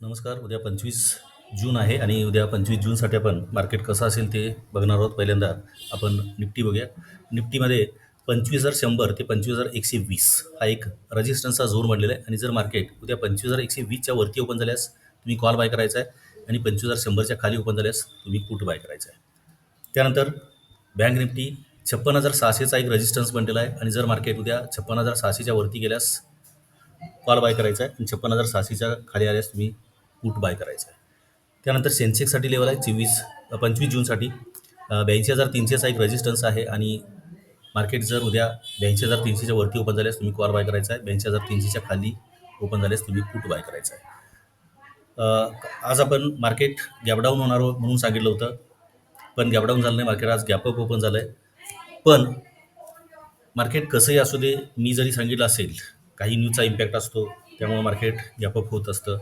नमस्कार उद्या पंचवीस जून आहे आणि उद्या पंचवीस जूनसाठी आपण मार्केट कसं असेल ते बघणार आहोत. पहिल्यांदा आपण निफ्टी बघूया. निफ्टीमध्ये पंचवीस हजार शंभर ते पंचवीस हजार एकशे वीस हा एक रजिस्टन्सचा जोर म्हणलेला आहे. आणि जर मार्केट उद्या पंचवीस हजार एकशे वीसच्या वरती ओपन झाल्यास तुम्ही कॉल बाय करायचा आहे. आणि पंचवीस हजार शंभरच्या खाली ओपन झाल्यास तुम्ही पुट बाय करायचा आहे. त्यानंतर बँक निफ्टी छप्पन हजार सहाशेचा एक रेजिस्टन्स बनलेला आहे. आणि जर मार्केट उद्या छप्पन हजार सहाशेच्या वरती गेल्यास कॉल बाय करायचा आहे. आणि छप्पन हजार सहाशेच्या खाली आल्यास तुम्ही पुट बाय करायचा आहे त्यानंतर सेन्सेक्ससाठी लेवल आहे चोवीस पंचवीस जूनसाठी. ब्याऐंशी हजार तीनशेचा एक रेजिस्टन्स आहे आणि मार्केट जर उद्या ब्याऐंशी हजार तीनशेच्या वरती ओपन झाल्यास तुम्ही कॉल बाय करायचा आहे ब्याऐंशी हजार तीनशेच्या खाली ओपन झाल्यास तुम्ही पुट बाय करायचा आहे आज आपण मार्केट गॅपडाऊन होणार आहोत म्हणून सांगितलं होतं. पण गॅपडाऊन झालं नाही मार्केट आज गॅपअप ओपन झालं आहे पण मार्केट कसंही असू दे मी जरी सांगितलं असेल काही न्यूजचा इम्पॅक्ट असतो त्यामुळे मार्केट गॅपअप होत असतं.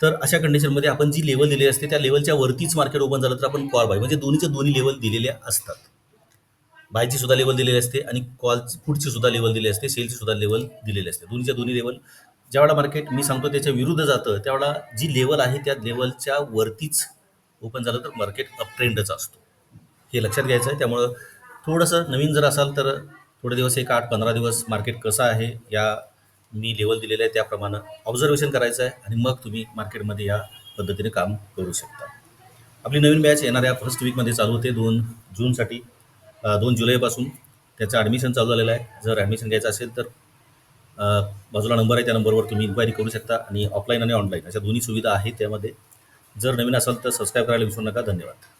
तर अशा कंडिशनमध्ये आपण जी लेवल दिलेली असते त्या लेवलच्या वरतीच मार्केट ओपन झालं तर आपण कॉल बाय म्हणजे दोन्हीचे दोन्ही लेवल दिलेल्या असतात. बायची सुद्धा लेवल दिलेली असते आणि कॉल फूडची सुद्धा लेवल दिलेली असते सेलची सुद्धा लेवल दिलेली असते. दोन्हीच्या दोन्ही लेवल ज्यावेळा मार्केट मी सांगतो त्याच्या विरुद्ध जातं त्यावेळा जी लेवल आहे त्या लेवलच्या वरतीच ओपन झालं तर मार्केट अपट्रेंडच असतो. हे लक्षात घ्यायचं आहे. त्यामुळं थोडंसं नवीन जर असाल तर थोडे दिवस एक आठ पंधरा दिवस मार्केट कसं आहे या मी लेवल दिलेलं आहे त्याप्रमाणे ऑब्झर्वेशन करायचं आहे आणि मग तुम्ही मार्केटमध्ये या पद्धतीने काम करू शकता. आपली नवीन बॅच येणाऱ्या फर्स्ट वीकमध्ये चालू होते दोन जूनसाठी दोन जुलैपासून त्याचं ॲडमिशन चालू झालेलं आहे. जर ॲडमिशन घ्यायचं असेल तर बाजूला नंबर आहे त्या नंबरवर तुम्ही इन्क्वायरी करू शकता आणि ऑफलाईन आणि ऑनलाईन अशा दोन्ही सुविधा आहेत त्यामध्ये. जर नवीन असाल तर सबस्क्राईब करायला विसरू नका. धन्यवाद.